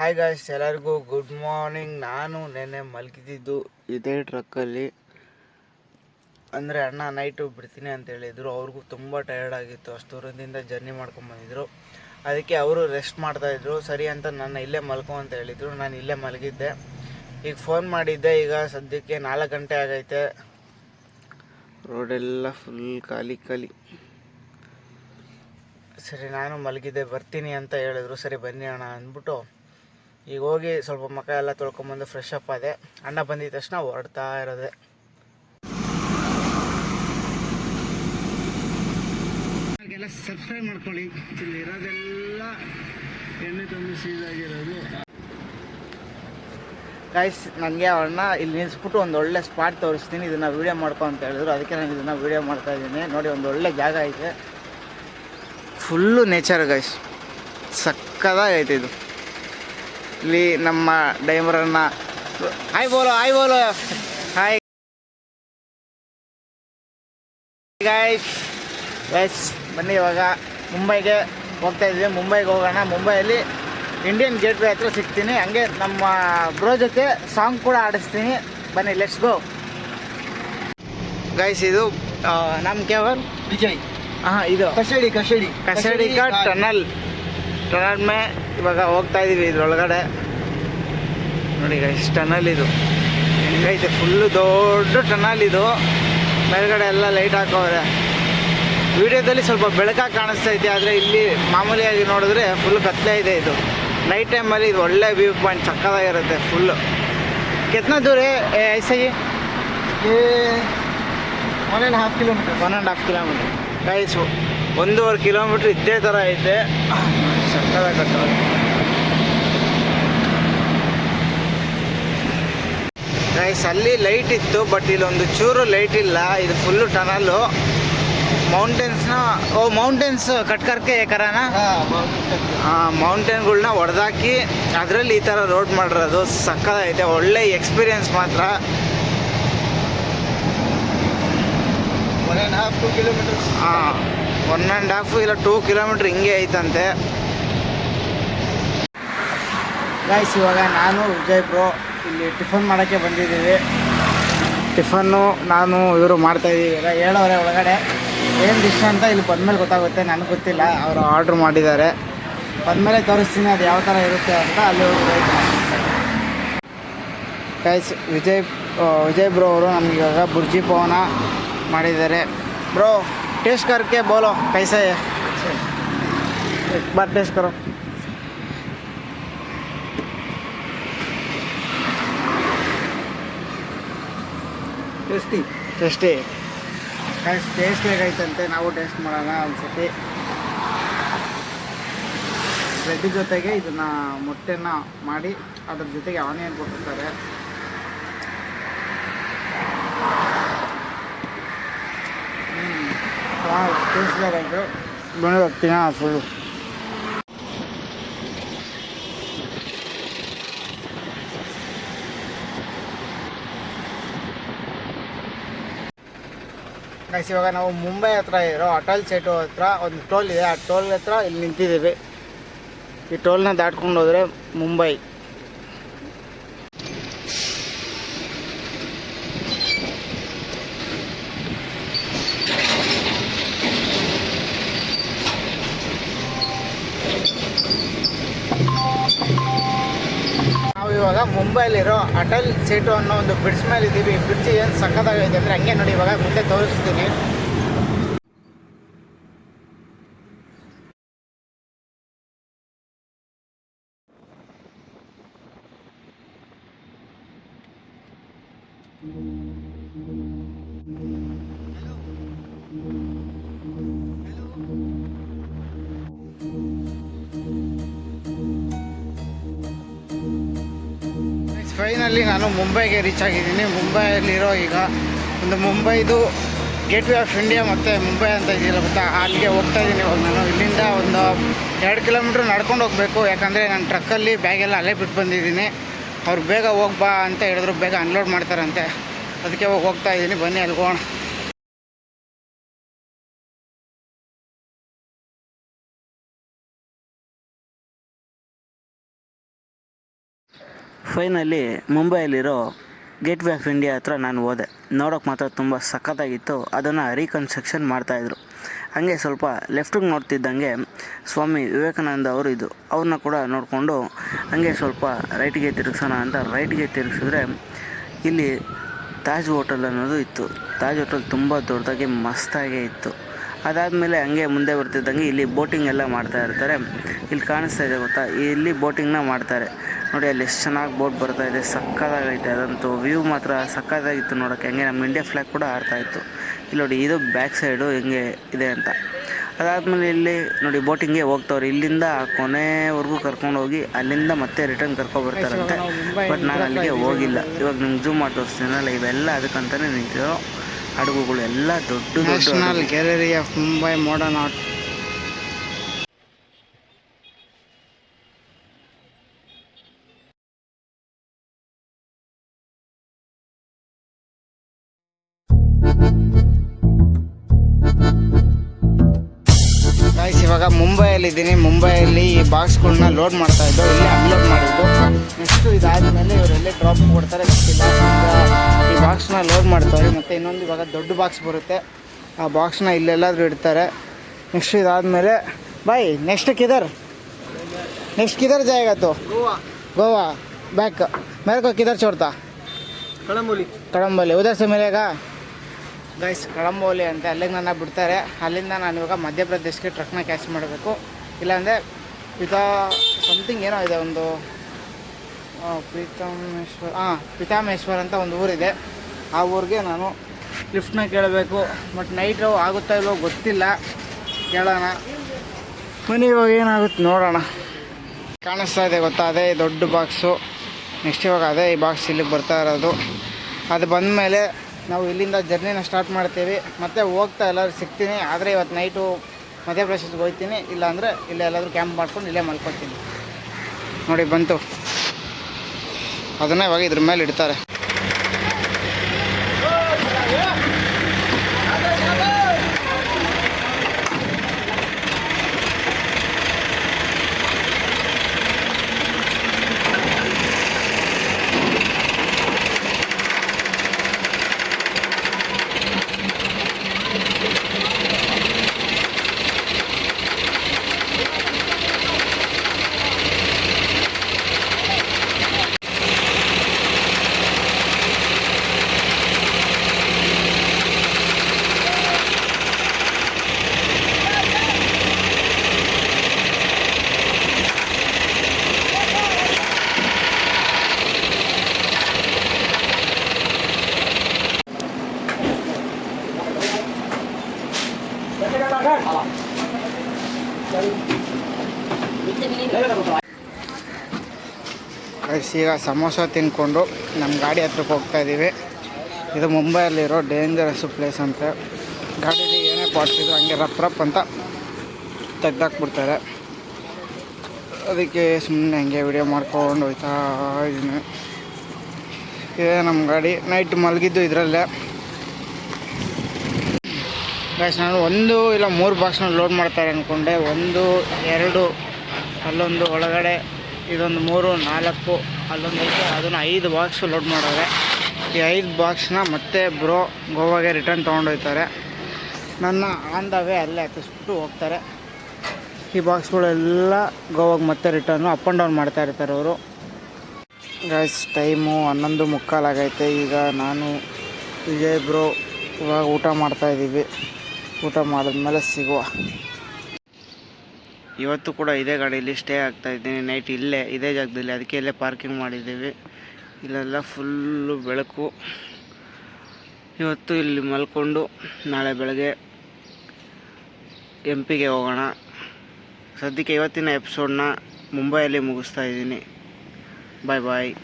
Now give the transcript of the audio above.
Hi guys ಎಲ್ಲರಿಗೂ good morning ನಾನು ನೆನ್ನೆ ಮಲಗಿದ್ದು ಇದೇ ಟ್ರಕ್ಕಲ್ಲಿ ಅಂದರೆ ಅಣ್ಣ ನೈಟು ಬಿಡ್ತೀನಿ ಅಂತ ಹೇಳಿದರು. ಅವ್ರಿಗೂ ತುಂಬ ಟಯರ್ಡ್ ಆಗಿತ್ತು. ಅಷ್ಟು ದೂರದಿಂದ ಜರ್ನಿ ಮಾಡ್ಕೊಂಬಂದಿದ್ರು ಅದಕ್ಕೆ ಅವರು ರೆಸ್ಟ್ ಮಾಡ್ತಾಯಿದ್ರು ಸರಿ ಅಂತ ನನ್ನ ಇಲ್ಲೇ ಮಲ್ಕೊ ಅಂತ ಹೇಳಿದರು. ನಾನು ಇಲ್ಲೇ ಮಲಗಿದ್ದೆ. ಈಗ ಫೋನ್ ಮಾಡಿದ್ದೆ. ಈಗ ಸದ್ಯಕ್ಕೆ ನಾಲ್ಕು ಗಂಟೆ ಆಗೈತೆ. ರೋಡೆಲ್ಲ ಫುಲ್ ಖಾಲಿ ಖಾಲಿ. ಸರಿ, ನಾನು ಮಲಗಿದ್ದೆ. ಬರ್ತೀನಿ ಅಂತ ಹೇಳಿದ್ರು. ಸರಿ, ಬನ್ನಿ ಅಣ್ಣ ಅಂದ್ಬಿಟ್ಟು ಈಗ ಹೋಗಿ ಸ್ವಲ್ಪ ಮುಖ ಎಲ್ಲ ತೊಳ್ಕೊಂಬಂದು ಫ್ರೆಶ್ ಅಪ್ ಆದೆ. ಅಣ್ಣ ಬಂದಿದ್ದ ತಕ್ಷಣ ಹೊರಡ್ತಾ ಇರೋದೆ. ಎಲ್ಲ ಸಬ್ಸ್ಕ್ರೈಬ್ ಮಾಡ್ಕೊಳ್ಳಿ. ಇಲ್ಲಿ ಇರೋದೆಲ್ಲ ಎಣ್ಣೆ ತಂದು ಸೀದಾಗಿರೋದು ಗಾಯ್ಸ್ ನನಗೆ ಅವ್ರನ್ನ ಇಲ್ಲಿ ನಿಲ್ಲಿಸ್ಬಿಟ್ಟು ಒಂದು ಒಳ್ಳೆ ಸ್ಪಾಟ್ ತೋರಿಸ್ತೀನಿ. ಇದನ್ನು ವೀಡಿಯೋ ಮಾಡ್ಕೊ ಅಂತ ಹೇಳಿದ್ರು. ಅದಕ್ಕೆ ನಾನು ಇದನ್ನು ವೀಡಿಯೋ ಮಾಡ್ತಾ ಇದ್ದೀನಿ. ನೋಡಿ ಒಂದು ಒಳ್ಳೆ ಜಾಗ ಐತೆ. ಫುಲ್ಲು ನೇಚರ್ ಗೈಸ್ ಸಕ್ಕದಾಗೈತೆ ಇದು. ಇಲ್ಲಿ ನಮ್ಮ ಡೈಮರನ್ನ ಹಾಯ್ ಬೋಲೋ ಹಾಯ್ ಬೋಲೋ ಹಾಯ್ ಗಾಯ್ಸ್ ಎಸ್ ಬನ್ನಿ ಇವಾಗ ಮುಂಬೈಗೆ ಹೋಗ್ತಾ ಇದ್ದೀವಿ. ಮುಂಬೈಗೆ ಹೋಗೋಣ. ಮುಂಬೈಯಲ್ಲಿ ಇಂಡಿಯನ್ ಗೇಟ್ವೇ ಹತ್ರ ಸಿಗ್ತೀನಿ. ಹಂಗೆ ನಮ್ಮ ಬ್ರೋ ಜೊತೆ ಸಾಂಗ್ ಕೂಡ ಆಡಿಸ್ತೀನಿ. ಬನ್ನಿ ಲೆಟ್ಸ್ ಗೋ ಗೈಸ್ ಇದು ನಮ್ಮ ಕೇವಲ್ ವಿಜಯ್. ಹಾಂ ಇದು. ಕಸಡಿ ಕಸಡಿ. ಕಸಡಿ ಕಾ ಟನಲ್ ಟರ್ನ್ ಮೇ ಇವಾಗ ಹೋಗ್ತಾ ಇದೀವಿ ಇದ್ರೊಳಗಡೆ. ನೋಡಿ ಗೈಸ್ ಟನಲ್ ಇದು. ಹೆಂಗೈತೆ ಫುಲ್ಲು ದೊಡ್ಡ ಟನಲ್ ಇದು. ಮೇಲ್ಗಡೆ ಎಲ್ಲ ಲೈಟ್ ಹಾಕೋವ್ರೆ. ವಿಡಿಯೋದಲ್ಲಿ ಸ್ವಲ್ಪ ಬೆಳಕಾಗಿ ಕಾಣಿಸ್ತಾ ಇದೆ ಆದರೆ ಇಲ್ಲಿ ಮಾಮೂಲಿಯಾಗಿ ನೋಡಿದ್ರೆ ಫುಲ್ ಕತ್ತಲೆ ಇದೆ ಇದು. ನೈಟ್ ಟೈಮಲ್ಲಿ ಇದು ಒಳ್ಳೆ ವ್ಯೂ ಪಾಯಿಂಟ್ ಚಕ್ಕದಾಗಿರುತ್ತೆ ಫುಲ್ಲು ಕೆತ್ತನ ದೂರ ಏ I see one and half kilometre one and half kilometre ಕೈಸು ಒಂದೂವರೆ ಕಿಲೋಮೀಟ್ರ್ ಇದ್ದೇ ಥರ ಐತೆ ಸಕ್ಕದಾಗ ಕಟ್ಟದ ನೈಸ್ ಅಲ್ಲಿ ಲೈಟ್ ಇತ್ತು ಬಟ್ ಇಲ್ಲೊಂದು ಚೂರು ಲೈಟ್ ಇಲ್ಲ. ಇದು ಫುಲ್ಲು ಟನಲ್ಲು ಮೌಂಟೇನ್ಸ್ನ ಓ ಮೌಂಟೇನ್ಸ್ ಕಟ್ಕರ್ಕೆ ಕರನ ಮೌಂಟೇನ್ಗಳ್ನ ಹೊಡೆದಾಕಿ ಅದರಲ್ಲಿ ಈ ಥರ ರೋಡ್ ಮಾಡಿರೋದು ಸಕ್ಕದಾಗೈತೆ ಒಳ್ಳೆ ಎಕ್ಸ್ಪೀರಿಯನ್ಸ್ ಮಾತ್ರ. One and half to kilometres ಹಾಂ ಒನ್ ಆ್ಯಂಡ್ ಹಾಫ್ ಇಲ್ಲ ಟೂ ಕಿಲೋಮೀಟ್ರ್ ಹಿಂಗೆ ಐತಂತೆ. ಗಾಯ್ಸ್ ಇವಾಗ ನಾನು ವಿಜಯ್ ಬ್ರೋ ಇಲ್ಲಿ ಟಿಫನ್ ಮಾಡೋಕ್ಕೆ ಬಂದಿದ್ದೀವಿ. ಟಿಫನ್ನು ನಾನು ಇವರು ಮಾಡ್ತಾಯಿದ್ದೀವಿ ಇವಾಗ ಹೇಳೋರೆ ಒಳಗಡೆ. ಏನು ಡಿಶ್ ಅಂತ ಇಲ್ಲಿ ಬಂದಮೇಲೆ ಗೊತ್ತಾಗುತ್ತೆ, ನನಗೆ ಗೊತ್ತಿಲ್ಲ. ಅವರು ಆರ್ಡ್ರ್ ಮಾಡಿದ್ದಾರೆ. ಬಂದಮೇಲೆ ತೋರಿಸ್ತೀನಿ ಅದು ಯಾವ ಥರ ಇರುತ್ತೆ ಅಂತ ಅಲ್ಲಿ wait guys Vijay Vijay bro ಅವರು ನಮ್ಗೆ ಇವಾಗ ಬುರ್ಜಿ ಪವನ ಮಾಡಿದ್ದಾರೆ. ಬ್ರೋ ಟೇಸ್ಟ್ ಕರ್ಕೆ ಬೋಲೋ ಕೈಸೆ ಬಾರ್ ಟೇಸ್ಟ್ ಕರೋ. ಟೇಸ್ಟಿ. ಟೇಸ್ಟಿ. ಟೇಸ್ಟ್ ಟೇಸ್ಟ್ ಹೇಗೈತಂತೆ ನಾವು ಟೇಸ್ಟ್ ಮಾಡೋಣ ಒಂದ್ಸತಿ. ಬ್ರೆಡ್ ಜೊತೆಗೆ ಇದನ್ನ ಮೊಟ್ಟೆನ ಮಾಡಿ ಅದ್ರ ಜೊತೆಗೆ ಆನಿಯನ್ ಕೊಟ್ಟಿರ್ತಾರೆ. ಹ್ಞೂ ಟೇಸ್ಟ್ ಹೇಗಾಯಿತು ಬೆಳೆ ಹೋಗ್ತೀನಾ ಫುಲ್ಲು ಗೈಸ್ ಇವಾಗ ನಾವು ಮುಂಬೈ ಹತ್ರ ಇರೋ ಅಟಲ್ ಸೇಟು ಹತ್ರ ಒಂದು ಟೋಲ್ ಇದೆ. ಆ ಟೋಲ್ ಹತ್ರ ಇಲ್ಲಿ ನಿಂತಿದ್ದೀವಿ. ಈ ಟೋಲ್ನ ದಾಟ್ಕೊಂಡು ಹೋದರೆ ಮುಂಬೈ ನಾವು ಇವಾಗ ಮುಂಬೈಲಿರೋ ಅಟಲ್ ಸೇಟು ಅನ್ನೋ ಒಂದು ಬ್ರಿಡ್ಜ್ ಮೇಲೆ ಇದ್ದೀವಿ ಬ್ರಿಡ್ಜ್ ಏನು ಸಕ್ಕತ್ತಾಗಿದೆ ಅಂದರೆ ಹಂಗೆ ನೋಡಿ ಇವಾಗ ಮುಂದೆ ತೋರಿಸ್ತೀನಿ. ಫೈನಲಿ ನಾನು ಮುಂಬೈಗೆ ರೀಚ್ ಆಗಿದ್ದೀನಿ. ಮುಂಬೈಯಲ್ಲಿರೋ ಈಗ ಒಂದು ಮುಂಬೈದು ಗೇಟ್ ವೇ ಆಫ್ ಇಂಡಿಯಾ ಮತ್ತು ಮುಂಬೈ ಅಂತ ಇದೆಯಲ್ಲ ಗೊತ್ತಾ? ಅಲ್ಲಿಗೆ ಹೋಗ್ತಾ ಇದ್ದೀನಿ ಇವಾಗ ನಾನು. ಇಲ್ಲಿಂದ ಒಂದು ಎರಡು ಕಿಲೋಮೀಟ್ರ್ ನಡ್ಕೊಂಡು ಹೋಗಬೇಕು. ಯಾಕಂದರೆ ನಾನು ಟ್ರಕ್ಕಲ್ಲಿ ಬ್ಯಾಗೆಲ್ಲ ಅಲ್ಲೇ ಬಿಟ್ಟು ಬಂದಿದ್ದೀನಿ. ಅವ್ರು ಬೇಗ ಹೋಗ್ಬಾ ಅಂತ ಹೇಳಿದ್ರು. ಬೇಗ ಅನ್ಲೋಡ್ ಮಾಡ್ತಾರಂತೆ. ಅದಕ್ಕೆ ಹೋಗಿ ಹೋಗ್ತಾ ಇದ್ದೀನಿ. ಬನ್ನಿ ಅಲ್ಲಿ ಫೈನಲಿ ಮುಂಬೈಯಲ್ಲಿರೋ ಗೇಟ್ ವೇ ಆಫ್ ಇಂಡಿಯಾ ಹತ್ರ ನಾನು ಹೋದೆ. ನೋಡೋಕೆ ಮಾತ್ರ ತುಂಬ ಸಖತ್ತಾಗಿತ್ತು. ಅದನ್ನು ರೀಕನ್ಸ್ಟ್ರಕ್ಷನ್ ಮಾಡ್ತಾಯಿದ್ರು ಹಾಗೆ ಸ್ವಲ್ಪ ಲೆಫ್ಟಿಗೆ ನೋಡ್ತಿದ್ದಂಗೆ ಸ್ವಾಮಿ ವಿವೇಕಾನಂದ ಅವರು ಇದು ಅವ್ರನ್ನ ಕೂಡ ನೋಡಿಕೊಂಡು ಹಾಗೆ ಸ್ವಲ್ಪ ರೈಟ್ಗೆ ತಿರುಗಿಸೋಣ ಅಂತ ರೈಟ್ಗೆ ತಿರುಗಿಸಿದ್ರೆ ಇಲ್ಲಿ ತಾಜ್ ಹೋಟೆಲ್ ಅನ್ನೋದು ಇತ್ತು. ತಾಜ್ ಹೋಟೆಲ್ ತುಂಬ ದೊಡ್ಡದಾಗಿ ಮಸ್ತಾಗೇ ಇತ್ತು. ಅದಾದಮೇಲೆ ಹಂಗೆ ಮುಂದೆ ಬರ್ತಿದ್ದಂಗೆ ಇಲ್ಲಿ ಬೋಟಿಂಗ್ ಎಲ್ಲ ಮಾಡ್ತಾ ಇರ್ತಾರೆ. ಇಲ್ಲಿ ಕಾಣಿಸ್ತಾ ಇದೆ ಗೊತ್ತಾ? ಇಲ್ಲಿ ಬೋಟಿಂಗ್ನ ಮಾಡ್ತಾರೆ. ನೋಡಿ ಅಲ್ಲಿ ಎಷ್ಟು ಚೆನ್ನಾಗಿ ಬೋಟ್ ಬರ್ತಾ ಇದೆ ಸಕ್ಕತ್ತಾಗೈತೆ ಅದಂತೂ ವ್ಯೂ ಮಾತ್ರ ಸಕ್ಕತ್ತಾಗಿತ್ತು ನೋಡೋಕೆ. ಹಂಗೆ ನಮ್ಮ ಇಂಡಿಯಾ ಫ್ಲ್ಯಾಗ್ ಕೂಡ ಆಡ್ತಾ ಇತ್ತು. ಇಲ್ಲಿ ನೋಡಿ ಇದು ಬ್ಯಾಕ್ ಸೈಡು ಹೆಂಗೆ ಇದೆ ಅಂತ. ಅದಾದಮೇಲೆ ಇಲ್ಲಿ ನೋಡಿ ಬೋಟಿಂಗ್ಗೆ ಹೋಗ್ತಾವ್ರೆ. ಇಲ್ಲಿಂದ ಕೊನೆವರೆಗೂ ಕರ್ಕೊಂಡು ಹೋಗಿ ಅಲ್ಲಿಂದ ಮತ್ತೆ ರಿಟರ್ನ್ ಕರ್ಕೊಬರ್ತಾರಂತೆ ಬಟ್ ನಾನು ಅಲ್ಲಿಗೆ ಹೋಗಿಲ್ಲ. ಇವಾಗ ನಿಮ್ಗೆ ಜೂಮ್ ಮಾಡಿ ತೋರಿಸ್ತೀನಲ್ಲ ಇವೆಲ್ಲ ಅದಕ್ಕಂತಲೇ ನಿಂತಿರೋ ಹಡಗುಗಳು ಎಲ್ಲ ದೊಡ್ಡ ದೊಡ್ಡ national gallery of Mumbai modern art ಮುಂಬೈಯಲ್ಲಿದ್ದೀನಿ ಮುಂಬೈಯಲ್ಲಿ ಈ ಬಾಕ್ಸ್ಗಳನ್ನ ಲೋಡ್ ಮಾಡ್ತಾ ಇದ್ದು ಇಲ್ಲಿ ಅನ್ಲೋಡ್ ಮಾಡಿದ್ದು ನೆಕ್ಸ್ಟ್ ಇದಾದಮೇಲೆ ಇವರೆಲ್ಲೇ ಡ್ರಾಪ್ ಕೊಡ್ತಾರೆ ಗೊತ್ತಿಲ್ಲ ಈಗ ಈ ಬಾಕ್ಸ್ನ ಲೋಡ್ ಮಾಡ್ತಾರೆ ಮತ್ತು ಇನ್ನೊಂದು ಇವಾಗ ದೊಡ್ಡ ಬಾಕ್ಸ್ ಬರುತ್ತೆ ಆ ಬಾಕ್ಸ್ನ ಇಲ್ಲೆಲ್ಲಾದರೂ ಇಡ್ತಾರೆ ನೆಕ್ಸ್ಟ್ ಇದಾದಮೇಲೆ ಬಾಯ್ ನೆಕ್ಸ್ಟ್ ಕಿದರ್ ನೆಕ್ಸ್ಟ್ ಕಿದರ್ ಜಾಯೇಗಾ ತೋ ಗೋವಾ गोवा बैक मेरे को किधर छोड़ता ಕಳಂಬೋಲಿ ಕಡಂಬೋಲಿ ಉದರ್ ಸೆ ಮಿಲೇಗಾ ಗೈಸ್ ಕಳಂಬೋಲಿ ಅಂತ ಅಲ್ಲಿಗೆ ನನ್ನ ಬಿಡ್ತಾರೆ. ಅಲ್ಲಿಂದ ನಾನು ಇವಾಗ ಮಧ್ಯಪ್ರದೇಶಕ್ಕೆ ಟ್ರಕ್ನ ಕ್ಯಾಚ್ ಮಾಡಬೇಕು. ಇಲ್ಲಾಂದರೆ ಪಿತಾ ಸಮಥಿಂಗ್ ಏನೋ ಇದೆ, ಒಂದು ಪ್ರೀತಮೇಶ್ವರ್ ಹಾಂ ಪಿತಾಮೇಶ್ವರ್ ಅಂತ ಒಂದು ಊರಿದೆ. ಆ ಊರಿಗೆ ನಾನು ಲಿಫ್ಟ್ನ ಕೇಳಬೇಕು. ಬಟ್ ನೈಟ್ ಆಗುತ್ತಾ ಇಲ್ವೋ ಗೊತ್ತಿಲ್ಲ. ಕೇಳೋಣ. ಮನೆ ಇವಾಗ ಏನಾಗುತ್ತೆ ನೋಡೋಣ. ಕಾಣಿಸ್ತಾ ಇದೆ ಗೊತ್ತಾ? ಅದೇ ದೊಡ್ಡ ಬಾಕ್ಸು ನೆಕ್ಸ್ಟ್ ಇವಾಗ ಅದೇ ಈ ಬಾಕ್ಸ್ ಇಲ್ಲಿಗೆ ಬರ್ತಾ ಇರೋದು. ಅದು ಬಂದಮೇಲೆ ನಾವು ಇಲ್ಲಿಂದ ಜರ್ನಿನ ಸ್ಟಾರ್ಟ್ ಮಾಡ್ತೀವಿ. ಮತ್ತೆ ಹೋಗ್ತಾ ಎಲ್ಲರೂ ಸಿಗ್ತೀನಿ. ಆದರೆ ಇವತ್ತು ನೈಟು ಮಧ್ಯಪ್ರದೇಶಕ್ಕೆ ಹೋಗ್ತೀನಿ. ಇಲ್ಲಾಂದರೆ ಇಲ್ಲೇ ಎಲ್ಲಾದರೂ ಕ್ಯಾಂಪ್ ಮಾಡ್ಕೊಂಡು ಇಲ್ಲೇ ಮಲ್ಕೊತೀನಿ ನೋಡಿ ಬಂತು. ಅದನ್ನೇ ಇವಾಗ ಇದ್ರ ಮೇಲೆ ಇಡ್ತಾರೆ ಗೈಸ್, ಈಗ ಸಮೋಸ ತಿನ್ಕೊಂಡು ನಮ್ಮ ಗಾಡಿ ಹತ್ರಕ್ಕೆ ಹೋಗ್ತಾ ಇದ್ದೀವಿ ಇದು ಮುಂಬೈಯಲ್ಲಿರೋ ಡೇಂಜರಸ್ ಪ್ಲೇಸ್ ಅಂತ. ಗಾಡೀಲಿ ಏನೇ ಪಾರ್ಟ್ಸ್ ಇದ್ರು ಹಂಗೆ ರಪ್ ರಪ್ ಅಂತ ತೆಗ್ದಾಕ್ಬಿಡ್ತಾರೆ. ಅದಕ್ಕೆ ಸುಮ್ಮನೆ ಹಂಗೆ ವಿಡಿಯೋ ಮಾಡ್ಕೊಂಡು ಹೋಗ್ತಾ ಇದ್ದೀನಿ ಇದೇ ನಮ್ಮ ಗಾಡಿ. ನೈಟ್ ಮಲಗಿದ್ದು ಇದರಲ್ಲೇ. ಗೈಸ್ ನಾನು ಒಂದು ಇಲ್ಲ ಮೂರು ಬಾಕ್ಸ್ನ ಲೋಡ್ ಮಾಡ್ತಾರೆ ಅಂದ್ಕೊಂಡೆ ಒಂದು, ಎರಡು, ಅಲ್ಲೊಂದು ಒಳಗಡೆ, ಇದೊಂದು ಮೂರು, ನಾಲ್ಕು, ಅಲ್ಲೊಂದು ಐತೆ ಅದನ್ನು ಐದು ಬಾಕ್ಸ್ ಲೋಡ್ ಮಾಡೋರೆ ಈ ಐದು ಬಾಕ್ಸ್ನ ಮತ್ತೆ ಬ್ರೋ ಗೋವಾಗೆ ರಿಟರ್ನ್ ತೊಗೊಂಡೋಗ್ತಾರೆ ನನ್ನ ಆನ್ ಅಲ್ಲೇ ಹತ್ತಿಸ್ಬಿಟ್ಟು ಹೋಗ್ತಾರೆ. ಈ ಬಾಕ್ಸ್ಗಳೆಲ್ಲ ಗೋವಾಗೆ ಮತ್ತೆ ರಿಟರ್ನು ಅಪ್ ಆ್ಯಂಡ್ ಡೌನ್ ಮಾಡ್ತಾ ಇರ್ತಾರೆ ಅವರು. ಗೈಸ್ ಟೈಮು ಹನ್ನೊಂದು ಮುಕ್ಕಾಲಾಗೈತೆ ಈಗ ನಾನು, ವಿಜಯ್ ಬ್ರೋ ಇವಾಗ ಊಟ ಮಾಡ್ತಾ ಇದ್ದೀವಿ. ಊಟ ಮಾಡಿದ್ಮೇಲೆ ಸಿಗುವ. ಇವತ್ತು ಕೂಡ ಇದೇ ಗಾಡಿಯಲ್ಲಿ ಸ್ಟೇ ಆಗ್ತಾ ಇದ್ದೀನಿ. ನೈಟ್ ಇಲ್ಲೇ, ಇದೇ ಜಾಗದಲ್ಲಿ. ಅದಕ್ಕೆ ಇಲ್ಲೇ ಪಾರ್ಕಿಂಗ್ ಮಾಡಿದ್ದೀವಿ. ಇಲ್ಲೆಲ್ಲ ಫುಲ್ಲು ಬೆಳಕು. ಇವತ್ತು ಇಲ್ಲಿ ಮಲ್ಕೊಂಡು ನಾಳೆ ಬೆಳಗ್ಗೆ ಎಂ ಪಿಗೆ ಹೋಗೋಣ. ಸದ್ಯಕ್ಕೆ ಇವತ್ತಿನ ಎಪಿಸೋಡ್ನ ಮುಂಬೈಯಲ್ಲಿ ಮುಗಿಸ್ತಾ ಇದ್ದೀನಿ. ಬಾಯ್ ಬಾಯ್